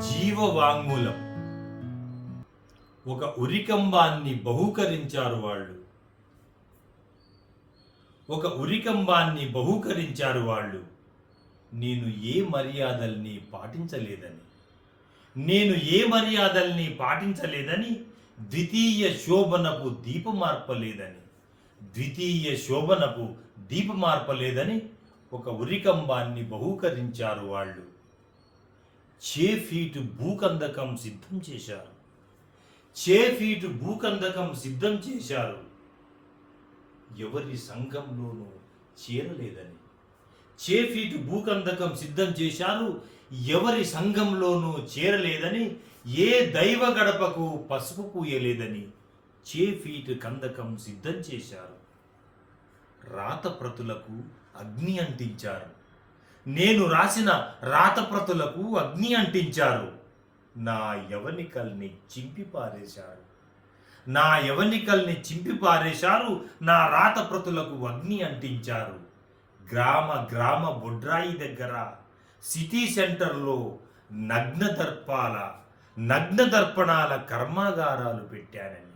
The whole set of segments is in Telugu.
జీవవాంగ్మూలం. ఒక ఉరికంబాన్ని బహూకరించారు వాళ్ళు. ఒక ఉరికంబాన్ని బహూకరించారు వాళ్ళు. నేను ఏ మర్యాదల్ని పాటించలేదని నేను ఏ మర్యాదల్ని పాటించలేదని ద్వితీయ శోభనపు దీపమార్పలేదని ద్వితీయ శోభనపు దీపమార్పలేదని ఒక ఉరికంబాన్ని బహూకరించారు వాళ్ళు. చే ఫీటు భూకందకం సిద్ధం చేశారు. చే ఫీటు భూకందకం సిద్ధం చేశారు. ఎవరి సంఘంలోనూ చేరలేదని. చే ఫీటు భూకందకం సిద్ధం చేశారు. ఎవరి సంఘంలోనూ చేరలేదని. ఏ దైవ గడపకు పసుపు పూయలేదని చే ఫీటు కందకం సిద్ధం చేశారు. రాతప్రతులకు అగ్ని అంటించారు. నేను రాసిన రాతప్రతులకు అగ్ని అంటించారు. నా యవనికల్ని చింపి పారేశారు నా యవనికల్ని చింపి పారేశారు నా రాతప్రతులకు అగ్ని అంటించారు. గ్రామ గ్రామ బొడ్రాయి దగ్గర సిటీ సెంటర్లో నగ్న దర్పాల నగ్న దర్పణాల కర్మాగారాలు పెట్టానని.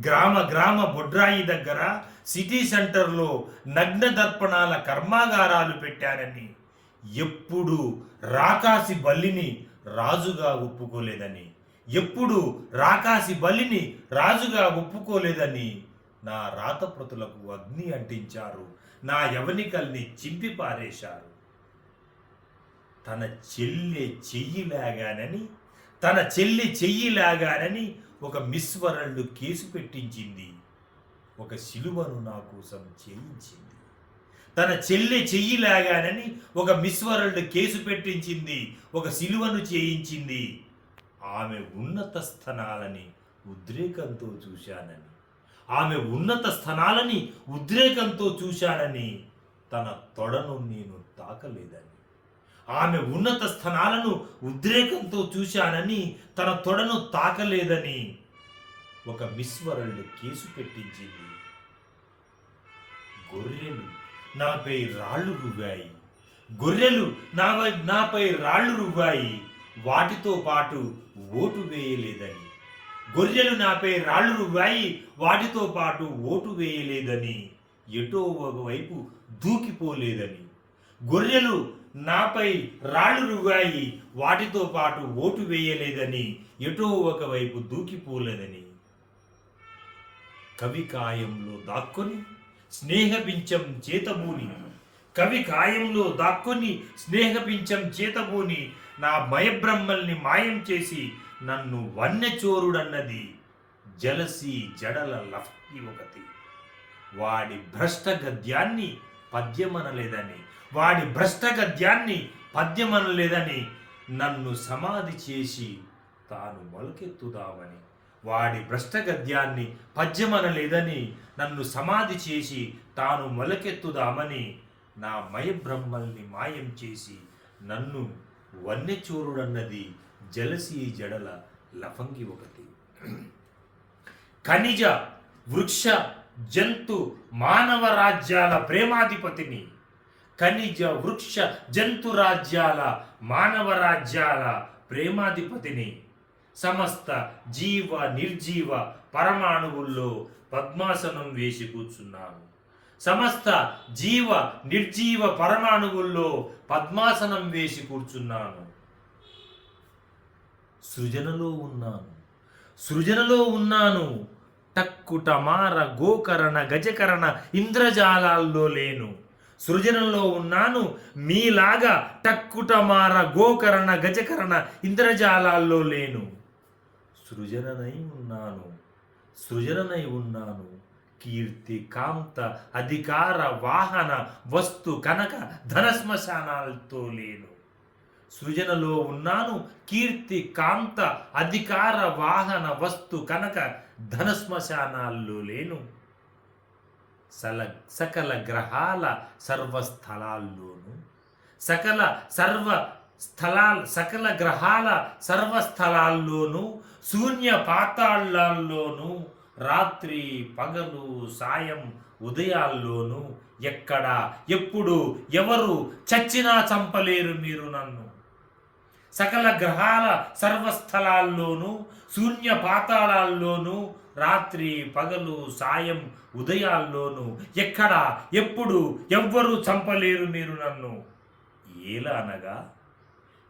గ్రామ గ్రామ బొడ్రాయి దగ్గర సిటీ సెంటర్లో నగ్న దర్పణాల కర్మాగారాలు పెట్టానని. ఎప్పుడు రాకాసి బల్లిని రాజుగా ఒప్పుకోలేదని ఎప్పుడు రాకాసి బలిని రాజుగా ఒప్పుకోలేదని నా రాతప్రతులకు అగ్ని అంటించారు నా యవనికల్ని చింపి పారేశారు తన చెల్లె చెయ్యి లాగానని తన చెల్లి చెయ్యి లాగానని ఒక మిస్ వరల్డ్ కేసు పెట్టించింది ఒక శిలువను నా కోసం చేయించింది. తన చెల్లి చెయ్యి లాగానని ఒక మిస్ వరల్డ్ కేసు పెట్టించింది ఒక సిలువను చేయించింది. ఆమె ఉన్నత స్థనాలని ఉద్రేకంతో చూశానని ఆమె ఉన్నత స్థనాలని ఉద్రేకంతో చూశానని తన తొడను నేను తాకలేదని ఆమె ఉన్నత స్థనాలను ఉద్రేకంతో చూశానని తన తొడను తాకలేదని ఒక మిస్ వరల్డ్ కేసు పెట్టించింది. గొర్రెలు నాపై రాళ్ళు రువ్వాయి. గొర్రెలు నాపై నాపై రాళ్ళు రువ్వాయి. వాటితో పాటు ఓటు వేయలేదని. గొర్రెలు నాపై రాళ్ళు రువ్వాయి. వాటితో పాటు ఓటు వేయలేదని. ఎటో ఒకవైపు దూకిపోలేదని. గొర్రెలు నాపై రాళ్ళు రువ్వాయి. వాటితో పాటు ఓటు వేయలేదని. ఎటో ఒకవైపు దూకిపోలేదని. కవి కాయంలో దాక్కొని స్నేహపించం చేతబూని. కవి కాయంలో దాక్కుని స్నేహపించం చేతబూని. నా మయబ్రహ్మల్ని మాయం చేసి నన్ను వన్యచోరుడన్నది. జలసి జడల లఫ్కి ఒకటి. వాడి భ్రష్ట గద్యాన్ని పద్యమనలేదని. వాడి భ్రష్ట గద్యాన్ని పద్యమనలేదని నన్ను సమాధి చేసి తాను మొలకెత్తుదామని. వాడి భ్రష్ట గద్యాన్ని పద్యమనలేదని నన్ను సమాధి చేసి తాను మొలకెత్తుదామని నా మయబ్రహ్మల్ని మాయం చేసి నన్ను వన్నెచూరుడన్నది జలసి జడల లఫంగి ఒకటి. ఖనిజ వృక్ష జంతు మానవ రాజ్యాల ప్రేమాధిపతిని ఖనిజ వృక్ష జంతు రాజ్యాల మానవ రాజ్యాల ప్రేమాధిపతిని సమస్త జీవ నిర్జీవ పరమాణువుల్లో పద్మాసనం వేసి కూర్చున్నాను. సమస్త జీవ నిర్జీవ పరమాణువుల్లో పద్మాసనం వేసి కూర్చున్నాను. సృజనలో ఉన్నాను. సృజనలో ఉన్నాను. టక్కుటమార గోకరణ గజకరణ ఇంద్రజాలాల్లో లేను. సృజనలో ఉన్నాను. మీలాగా టక్కుటమార గోకరణ గజకరణ ఇంద్రజాలాల్లో లేను. సృజననై ఉన్నాను. సృజననై ఉన్నాను. కీర్తి కాంత అధికార వాహన వస్తు కనక ధన శ్మశానాలతో లేను. సృజనలో ఉన్నాను. కీర్తి కాంత అధికార వాహన వస్తు కనక ధన శ్మశానాల్లో లేను. సల సకల గ్రహాల సర్వస్థలాల్లోనూ. సకల సర్వ స్థలాల్ సకల గ్రహాల సర్వస్థలాల్లోనూ శూన్య పాతాళాల్లోనూ రాత్రి పగలు సాయం ఉదయాల్లోనూ ఎక్కడ ఎప్పుడు ఎవరు చచ్చినా చంపలేరు మీరు నన్ను. సకల గ్రహాల సర్వస్థలాల్లోనూ శూన్య పాతాళాల్లోనూ రాత్రి పగలు సాయం ఉదయాల్లోనూ ఎక్కడ ఎప్పుడు ఎవ్వరూ చంపలేరు మీరు నన్ను. ఏలా అనగా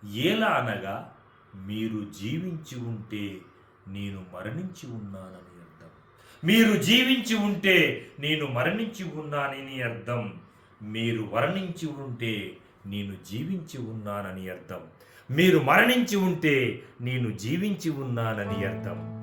ఎలా అనగా మీరు జీవించి ఉంటే నేను మరణించి ఉన్నానని అర్థం. మీరు జీవించి ఉంటే నేను మరణించి ఉన్నానని అర్థం. మీరు మరణించి ఉంటే నేను జీవించి ఉన్నానని అర్థం. మీరు మరణించి ఉంటే నేను జీవించి ఉన్నానని అర్థం.